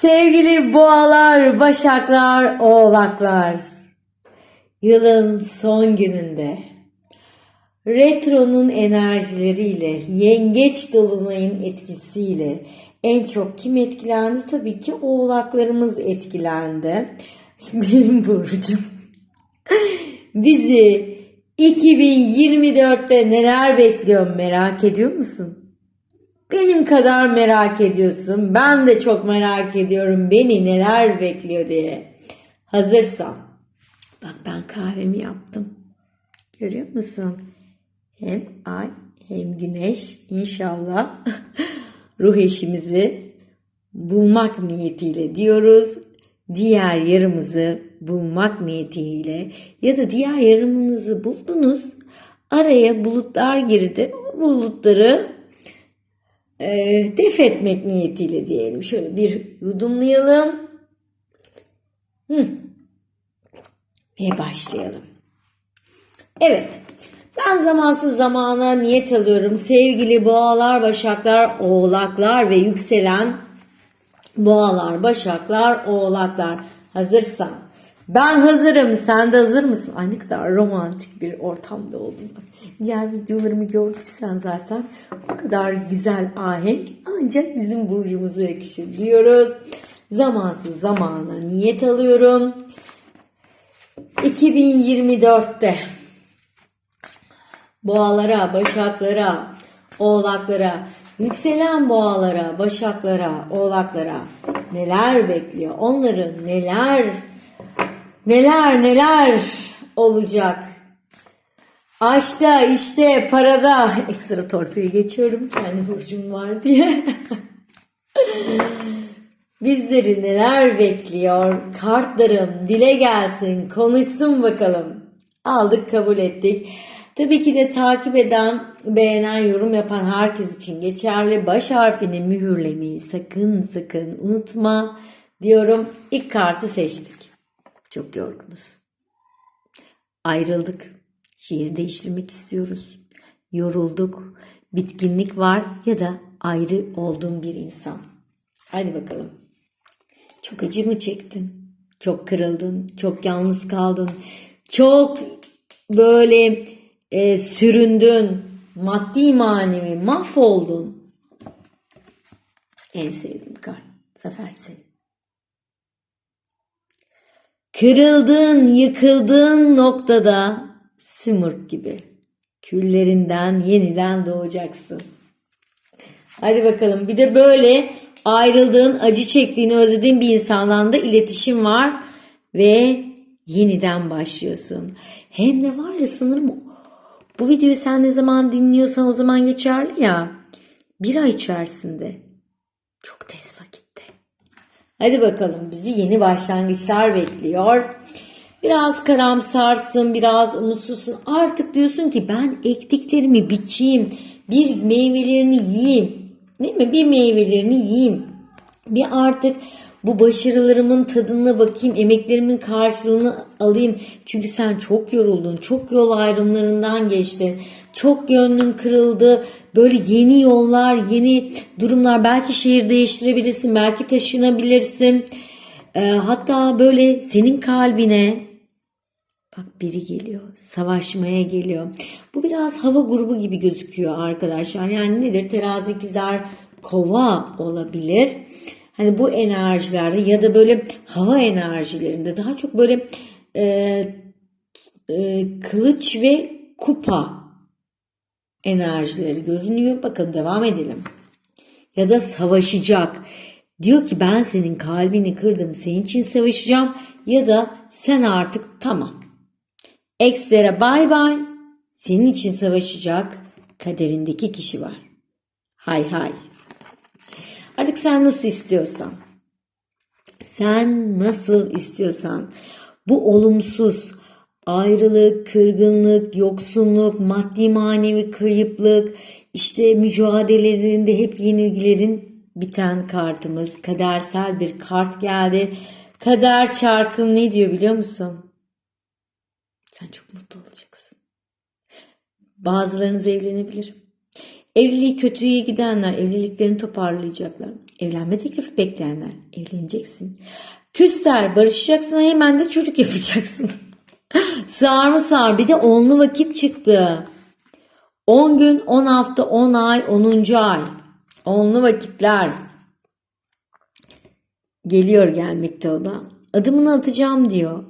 Sevgili boğalar, başaklar, oğlaklar. Yılın son gününde retronun enerjileriyle, yengeç dolunayın etkisiyle en çok kim etkilendi? Tabii ki oğlaklarımız etkilendi. Benim burcum. Bizi 2024'te neler bekliyor merak ediyor musun? Benim kadar merak ediyorsun. Ben de çok merak ediyorum beni neler bekliyor diye. Hazırsan. Bak ben kahvemi yaptım. Görüyor musun? Hem ay hem güneş inşallah ruh eşimizi bulmak niyetiyle diyoruz. Diğer yarımızı bulmak niyetiyle ya da diğer yarımınızı buldunuz. Araya bulutlar girdi. O bulutları e, def etmek niyetiyle diyelim. Şöyle bir yudumlayalım. Hı. Ve başlayalım. Evet. Ben zamansız zamana niyet alıyorum. Sevgili boğalar, başaklar, oğlaklar ve yükselen boğalar, başaklar, oğlaklar. Hazırsan. Ben hazırım. Sen de hazır mısın? Ay ne kadar romantik bir ortamda oldum. Diğer videolarımı gördüysen zaten o kadar güzel ahenk ancak bizim burcumuza yakışır diyoruz. Zamansız zamana niyet alıyorum. 2024'te boğalara, başaklara, oğlaklara, yükselen boğalara, başaklara, oğlaklara neler bekliyor? Onları neler neler neler olacak? Aşkta, işte, parada ekstra torpili geçiyorum kendi burcum var diye. Bizleri neler bekliyor? Kartlarım dile gelsin, konuşsun bakalım. Aldık, kabul ettik. Tabii ki de takip eden, beğenen, yorum yapan herkes için geçerli. Baş harfini mühürlemeyi sakın sakın unutma diyorum. İlk kartı seçtik. Çok yorgunuz. Ayrıldık. Şehir değiştirmek istiyoruz. Yorulduk. Bitkinlik var ya da ayrı olduğun bir insan. Hadi bakalım. Çok acı mı çektin? Çok kırıldın, çok yalnız kaldın, çok böyle e, süründün, maddi manevi mahvoldun. En sevdiğim kart, Zafer senin. Kırıldığın, yıkıldığın noktada simurg gibi küllerinden yeniden doğacaksın. Hadi bakalım bir de böyle ayrıldığın, acı çektiğini özlediğin bir insanla da iletişim var ve yeniden başlıyorsun. Hem de var ya sanırım bu videoyu sen ne zaman dinliyorsan o zaman geçerli ya. Bir ay içerisinde. Çok tez vakitte. Hadi bakalım bizi yeni başlangıçlar bekliyor. Biraz karamsarsın, biraz umutsuzsun. Artık diyorsun ki ben ektiklerimi biçeyim, bir meyvelerini yiyeyim. Değil mi? Bir meyvelerini yiyeyim. Bir artık bu başarılarımın tadına bakayım, emeklerimin karşılığını alayım. Çünkü sen çok yoruldun, çok yol ayrımlarından geçtin. Çok gönlün kırıldı. Böyle yeni yollar, yeni durumlar. Belki şehir değiştirebilirsin, belki taşınabilirsin. Ee, hatta böyle senin kalbine Bak biri geliyor. Savaşmaya geliyor. Bu biraz hava grubu gibi gözüküyor arkadaşlar. Yani nedir? Terazi, ikizler, kova olabilir. Hani bu enerjilerde ya da böyle hava enerjilerinde daha çok böyle e, e, kılıç ve kupa enerjileri görünüyor. Bakın devam edelim. Ya da savaşacak. Diyor ki ben senin kalbini kırdım senin için savaşacağım ya da sen artık tamam Ekslere bay bay. Senin için savaşacak kaderindeki kişi var. Hay hay. Artık sen nasıl istiyorsan. Sen nasıl istiyorsan. Bu olumsuz ayrılık, kırgınlık, yoksunluk, maddi manevi kayıplık, işte mücadelelerinde hep yenilgilerin biten kartımız. Kadersel bir kart geldi. Kader çarkım ne diyor biliyor musun? Sen çok mutlu olacaksın. Bazılarınız evlenebilir. Evliliği kötüye gidenler evliliklerini toparlayacaklar. Evlenme teklifi bekleyenler. Evleneceksin. Küster barışacaksın hemen de çocuk yapacaksın. sağır mı sağır bir de onlu vakit çıktı. 10 gün, 10 hafta, 10 ay, 10. ay. Onlu vakitler. Geliyor gelmekte olan. Adımını atacağım diyor.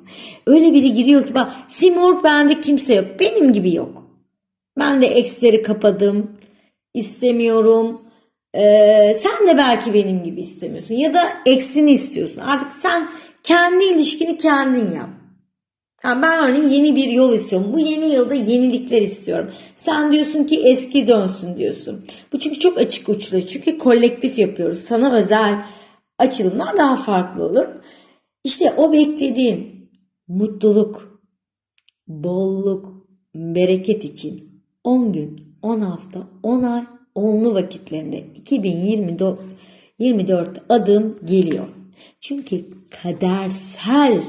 Öyle biri giriyor ki bak Simurg bende kimse yok. Benim gibi yok. Ben de eksleri kapadım. İstemiyorum. Ee, sen de belki benim gibi istemiyorsun. Ya da eksini istiyorsun. Artık sen kendi ilişkini kendin yap. Yani ben örneğin yeni bir yol istiyorum. Bu yeni yılda yenilikler istiyorum. Sen diyorsun ki eski dönsün diyorsun. Bu çünkü çok açık uçlu. Çünkü kolektif yapıyoruz. Sana özel açılımlar daha farklı olur. İşte o beklediğin mutluluk, bolluk, bereket için 10 gün, 10 hafta, 10 ay, 10'lu vakitlerinde 2024 24 adım geliyor. Çünkü kadersel,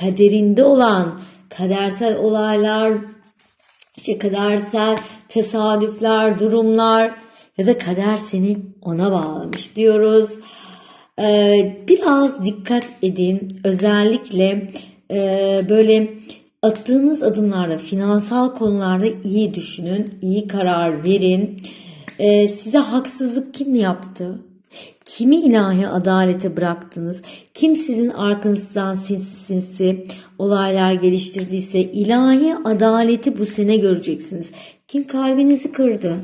kaderinde olan kadersel olaylar, işte kadersel tesadüfler, durumlar ya da kader seni ona bağlamış diyoruz. Ee, biraz dikkat edin. Özellikle e, böyle attığınız adımlarda finansal konularda iyi düşünün, iyi karar verin. Ee, size haksızlık kim yaptı? Kimi ilahi adalete bıraktınız? Kim sizin arkanızdan sinsi sinsi olaylar geliştirdiyse ilahi adaleti bu sene göreceksiniz. Kim kalbinizi kırdı?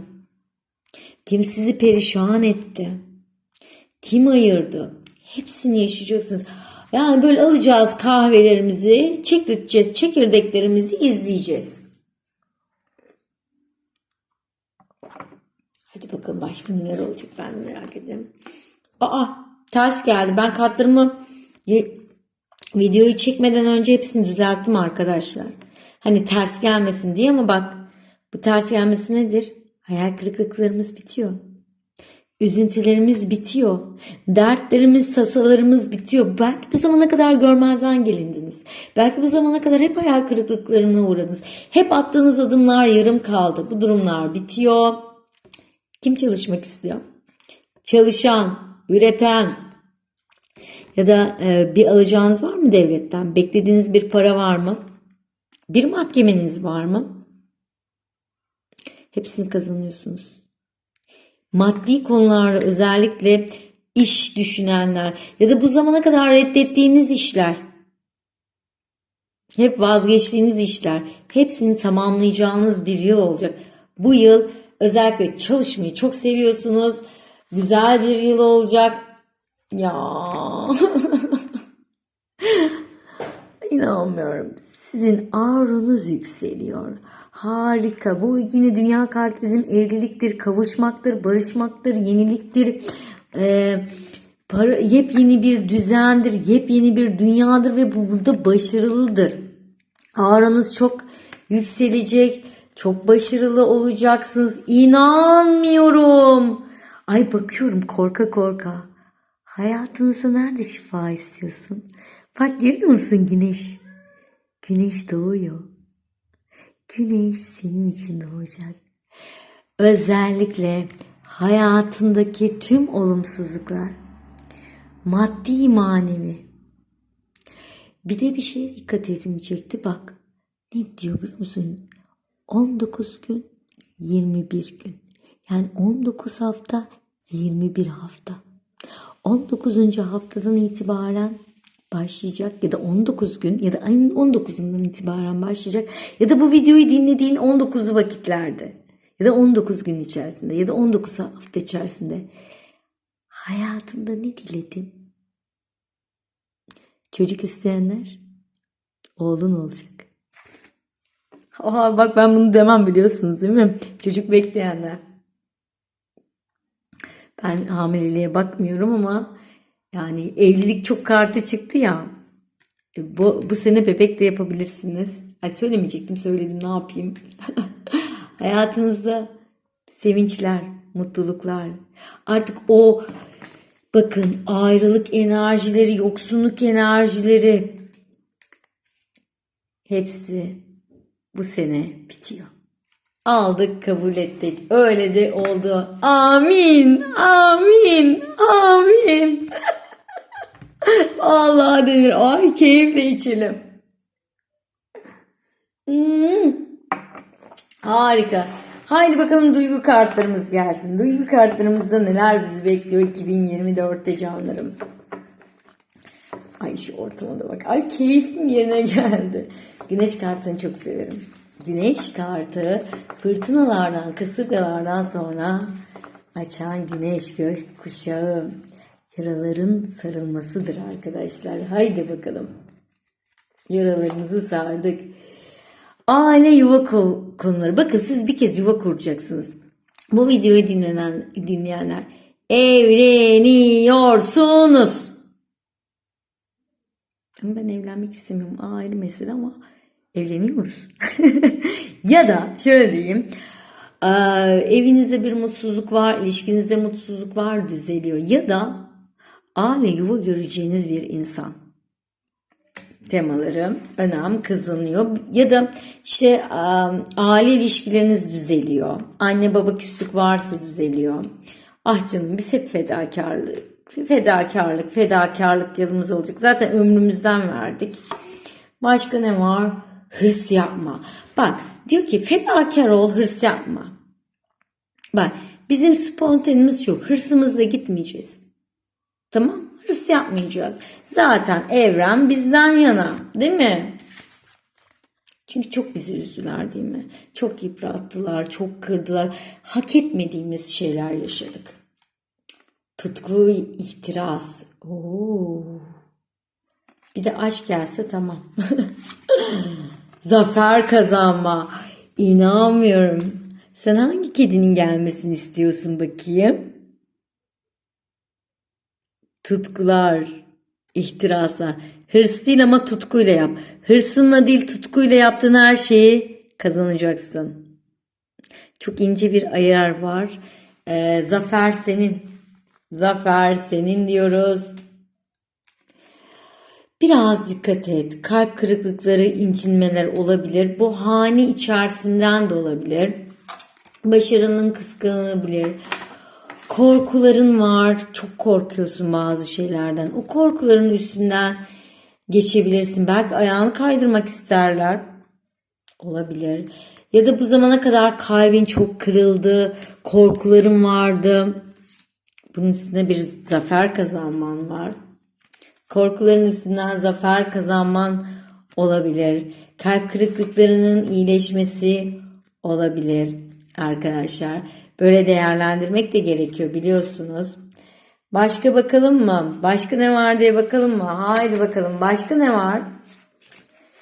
Kim sizi perişan etti? Kim ayırdı? Hepsini yaşayacaksınız. Yani böyle alacağız kahvelerimizi, çekirdeğimizi, çekirdeklerimizi izleyeceğiz. Hadi bakalım başka neler olacak ben de merak ediyorum. Aa ters geldi. Ben kartlarımı videoyu çekmeden önce hepsini düzelttim arkadaşlar. Hani ters gelmesin diye ama bak bu ters gelmesi nedir? Hayal kırıklıklarımız bitiyor. Üzüntülerimiz bitiyor. Dertlerimiz, tasalarımız bitiyor. Belki bu zamana kadar görmezden gelindiniz. Belki bu zamana kadar hep hayal kırıklıklarına uğradınız. Hep attığınız adımlar yarım kaldı. Bu durumlar bitiyor. Kim çalışmak istiyor? Çalışan, üreten ya da e, bir alacağınız var mı devletten? Beklediğiniz bir para var mı? Bir mahkemeniz var mı? Hepsini kazanıyorsunuz. Maddi konularda özellikle iş düşünenler ya da bu zamana kadar reddettiğiniz işler, hep vazgeçtiğiniz işler, hepsini tamamlayacağınız bir yıl olacak. Bu yıl özellikle çalışmayı çok seviyorsunuz. Güzel bir yıl olacak. Ya. İnanmıyorum. Sizin auranız yükseliyor. Harika. Bu yine dünya kartı bizim evliliktir, kavuşmaktır, barışmaktır, yeniliktir. Ee, para, yepyeni bir düzendir, yepyeni bir dünyadır ve bu burada başarılıdır. Auranız çok yükselecek, çok başarılı olacaksınız. İnanmıyorum. Ay bakıyorum korka korka. Hayatınızda nerede şifa istiyorsun? Bak görüyor musun güneş? Güneş doğuyor. Güneş senin için doğacak. Özellikle hayatındaki tüm olumsuzluklar, maddi manevi. Bir de bir şeye dikkat edimi çekti bak. Ne diyor biliyor musun? 19 gün 21 gün. Yani 19 hafta 21 hafta. 19. haftadan itibaren başlayacak ya da 19 gün ya da ayın 19'undan itibaren başlayacak ya da bu videoyu dinlediğin 19 vakitlerde ya da 19 gün içerisinde ya da 19 hafta içerisinde hayatında ne diledin? Çocuk isteyenler oğlun olacak. Oha bak ben bunu demem biliyorsunuz değil mi? Çocuk bekleyenler. Ben hamileliğe bakmıyorum ama yani evlilik çok kartı çıktı ya. E, Bu, bu sene bebek de yapabilirsiniz. Ay söylemeyecektim söyledim ne yapayım. Hayatınızda sevinçler, mutluluklar. Artık o bakın ayrılık enerjileri, yoksunluk enerjileri hepsi bu sene bitiyor. Aldık, kabul ettik. Öyle de oldu. Amin, amin, amin. Allah Demir, ay keyifle içelim. Hmm. Harika. Haydi bakalım duygu kartlarımız gelsin. Duygu kartlarımızda neler bizi bekliyor 2024'te canlarım. Ay şu ortama bak. Ay keyfim yerine geldi. Güneş kartını çok severim. Güneş kartı fırtınalardan, kasırgalardan sonra açan güneş gök kuşağı yaraların sarılmasıdır arkadaşlar. Haydi bakalım. Yaralarımızı sardık. Aile yuva ko- konuları. Bakın siz bir kez yuva kuracaksınız. Bu videoyu dinlenen dinleyenler evleniyorsunuz. Ben evlenmek istemiyorum. Ayrı mesele ama evleniyoruz. ya da şöyle diyeyim. Aa, evinizde bir mutsuzluk var, ilişkinizde mutsuzluk var, düzeliyor. Ya da aile yuva göreceğiniz bir insan temaları önem kazanıyor ya da işte um, aile ilişkileriniz düzeliyor. Anne baba küslük varsa düzeliyor. Ah canım biz hep fedakarlık, fedakarlık, fedakarlık yılımız olacak. Zaten ömrümüzden verdik. Başka ne var? Hırs yapma. Bak diyor ki fedakar ol, hırs yapma. Bak bizim spontanemiz yok. Hırsımızla gitmeyeceğiz. Tamam? Hırs yapmayacağız. Zaten evren bizden yana. Değil mi? Çünkü çok bizi üzdüler değil mi? Çok yıprattılar, çok kırdılar. Hak etmediğimiz şeyler yaşadık. Tutku, ihtiras. Oo. Bir de aşk gelse tamam. Zafer kazanma. İnanmıyorum. Sen hangi kedinin gelmesini istiyorsun bakayım? tutkular, ihtiraslar. Hırs değil ama tutkuyla yap. Hırsınla değil tutkuyla yaptığın her şeyi kazanacaksın. Çok ince bir ayar var. Ee, zafer senin. Zafer senin diyoruz. Biraz dikkat et. Kalp kırıklıkları, incinmeler olabilir. Bu hani içerisinden de olabilir. Başarının kıskanılabilir korkuların var. Çok korkuyorsun bazı şeylerden. O korkuların üstünden geçebilirsin. Belki ayağını kaydırmak isterler. Olabilir. Ya da bu zamana kadar kalbin çok kırıldı. Korkuların vardı. Bunun üstüne bir zafer kazanman var. Korkuların üstünden zafer kazanman olabilir. Kalp kırıklıklarının iyileşmesi olabilir arkadaşlar. Böyle değerlendirmek de gerekiyor biliyorsunuz. Başka bakalım mı? Başka ne var diye bakalım mı? Haydi bakalım. Başka ne var?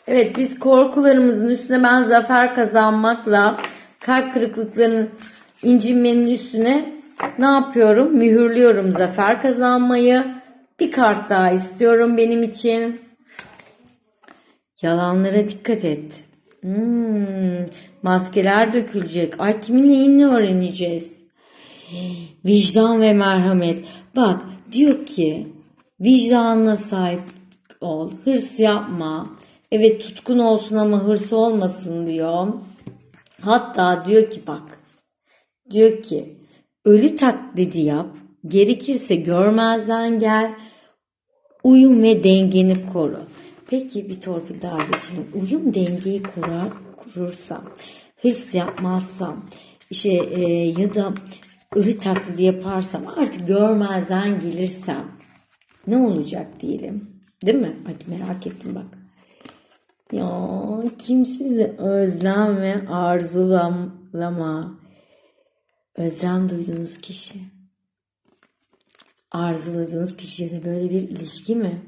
Evet biz korkularımızın üstüne ben zafer kazanmakla kalp kırıklıklarının incinmenin üstüne ne yapıyorum? Mühürlüyorum zafer kazanmayı. Bir kart daha istiyorum benim için. Yalanlara dikkat et. Hmm, maskeler dökülecek. Ay kimin neyini öğreneceğiz? Vicdan ve merhamet. Bak diyor ki vicdanına sahip ol. Hırs yapma. Evet tutkun olsun ama hırs olmasın diyor. Hatta diyor ki bak. Diyor ki ölü taklidi yap. Gerekirse görmezden gel. Uyum ve dengeni koru. Peki bir torpil daha geçelim. Uyum dengeyi kurar, kurursam, hırs yapmazsam, işte e, ya da ölü taklidi yaparsam, artık görmezden gelirsem ne olacak diyelim. Değil mi? Ay merak ettim bak. Ya kimsiz özlem ve arzulama. Özlem duyduğunuz kişi. Arzuladığınız kişiyle böyle bir ilişki mi?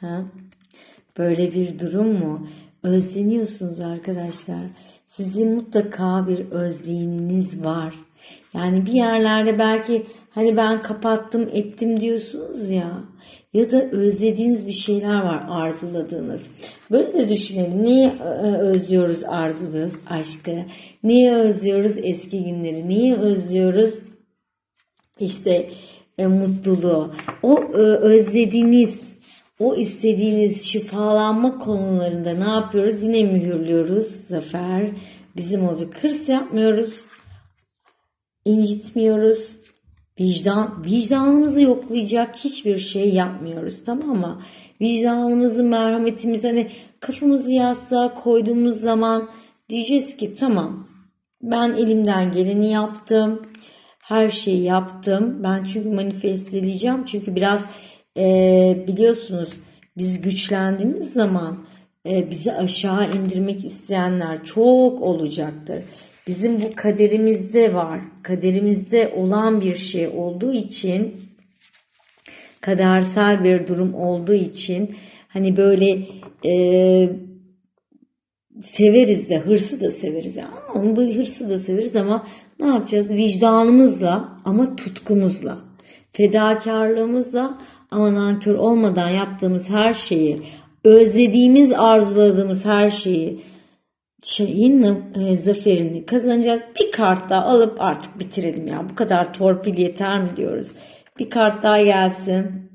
Ha? Böyle bir durum mu? Özleniyorsunuz arkadaşlar. Sizin mutlaka bir özleyeniniz var. Yani bir yerlerde belki hani ben kapattım ettim diyorsunuz ya. Ya da özlediğiniz bir şeyler var arzuladığınız. Böyle de düşünelim. Niye özlüyoruz arzuluyoruz aşkı? Niye özlüyoruz eski günleri? Niye özlüyoruz işte e, mutluluğu? O e, özlediğiniz o istediğiniz şifalanma konularında ne yapıyoruz? Yine mühürlüyoruz. Zafer, bizim olacak. Hırs yapmıyoruz. incitmiyoruz. Vicdan, vicdanımızı yoklayacak hiçbir şey yapmıyoruz tamam mı? Vicdanımızı, merhametimizi hani kafamızı yastığa koyduğumuz zaman diyeceğiz ki tamam ben elimden geleni yaptım. Her şeyi yaptım. Ben çünkü manifesteleyeceğim. Çünkü biraz e, biliyorsunuz biz güçlendiğimiz zaman e, bizi aşağı indirmek isteyenler çok olacaktır. Bizim bu kaderimizde var. Kaderimizde olan bir şey olduğu için kadersel bir durum olduğu için hani böyle e, severiz de hırsı da severiz. Ama bu hırsı da severiz ama ne yapacağız? Vicdanımızla ama tutkumuzla, fedakarlığımızla ama nankör olmadan yaptığımız her şeyi, özlediğimiz, arzuladığımız her şeyi şeyin e, zaferini kazanacağız. Bir kart daha alıp artık bitirelim ya. Bu kadar torpil yeter mi diyoruz. Bir kart daha gelsin.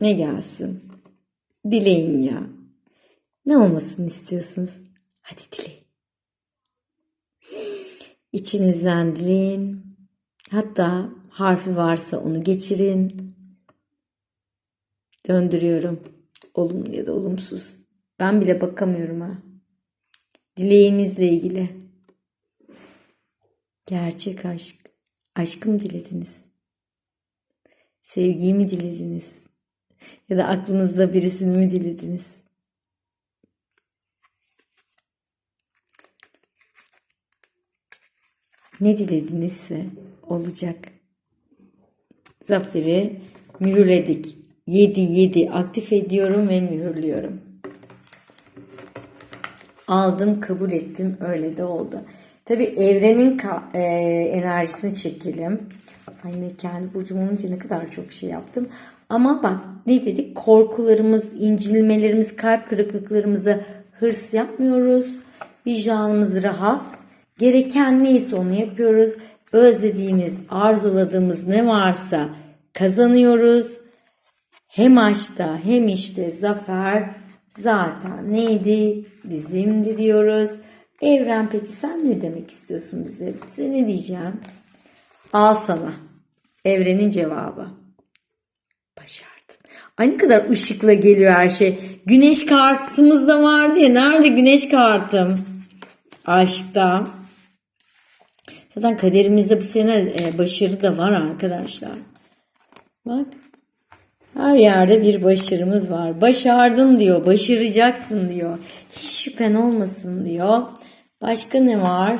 Ne gelsin? Dileyin ya. Ne olmasını istiyorsunuz? Hadi dileyin. İçinizden dileyin. Hatta harfi varsa onu geçirin. Döndürüyorum. Olumlu ya da olumsuz. Ben bile bakamıyorum ha. Dileğinizle ilgili. Gerçek aşk. Aşkı mı dilediniz? Sevgiyi mi dilediniz? Ya da aklınızda birisini mi dilediniz? Ne diledinizse olacak. Zaferi mühürledik. 7 7 aktif ediyorum ve mühürlüyorum. Aldım, kabul ettim. Öyle de oldu. Tabi evrenin e, enerjisini çekelim. Aynı kendi burcum olunca ne kadar çok şey yaptım. Ama bak ne dedik? Korkularımız, incilmelerimiz, kalp kırıklıklarımıza hırs yapmıyoruz. Vicdanımız rahat. Gereken neyse onu yapıyoruz. Özlediğimiz, arzuladığımız ne varsa kazanıyoruz. Hem aşkta hem işte zafer zaten neydi? Bizimdi diyoruz. Evren peki sen ne demek istiyorsun bize? Bize ne diyeceğim? Al sana. Evrenin cevabı. Başardın. Ay ne kadar ışıkla geliyor her şey. Güneş kartımız da vardı ya. Nerede güneş kartım? Aşkta. Zaten kaderimizde bu sene e, başarı da var arkadaşlar. Bak. Her yerde bir başarımız var. Başardın diyor, başaracaksın diyor. Hiç şüphen olmasın diyor. Başka ne var?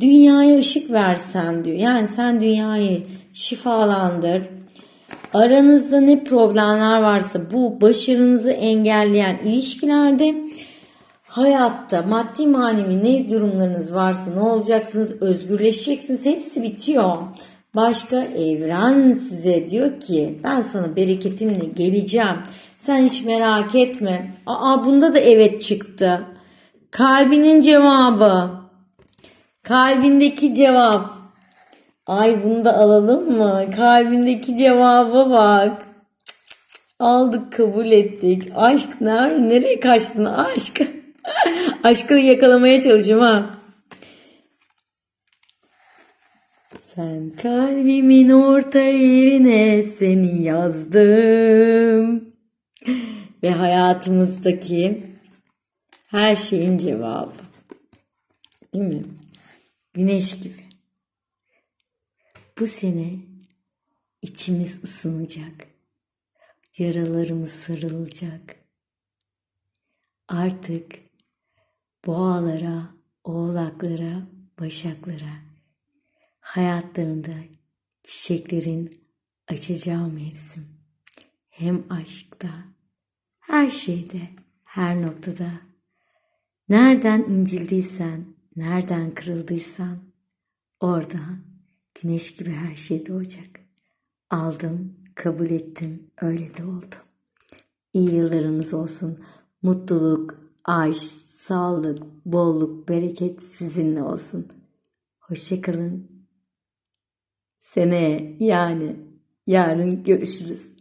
Dünyaya ışık versen diyor. Yani sen dünyayı şifalandır. Aranızda ne problemler varsa bu başarınızı engelleyen ilişkilerde hayatta maddi manevi ne durumlarınız varsa ne olacaksınız özgürleşeceksiniz hepsi bitiyor. Başka evren size diyor ki ben sana bereketimle geleceğim. Sen hiç merak etme. Aa bunda da evet çıktı. Kalbinin cevabı. Kalbindeki cevap. Ay bunu da alalım mı? Kalbindeki cevaba bak. Aldık kabul ettik. Aşk nerede? Nereye kaçtın aşk? Aşkı yakalamaya çalışıyorum ha. Sen kalbimin orta yerine seni yazdım. Ve hayatımızdaki her şeyin cevabı. Değil mi? Güneş gibi. Bu sene içimiz ısınacak. Yaralarımız sarılacak. Artık boğalara, oğlaklara, başaklara hayatlarında çiçeklerin açacağı mevsim. Hem aşkta, her şeyde, her noktada. Nereden incildiysen, nereden kırıldıysan orada güneş gibi her şey doğacak. Aldım, kabul ettim, öyle de oldu. İyi yıllarınız olsun. Mutluluk, aşk, sağlık, bolluk, bereket sizinle olsun. Hoşçakalın. Seneye yani yarın görüşürüz.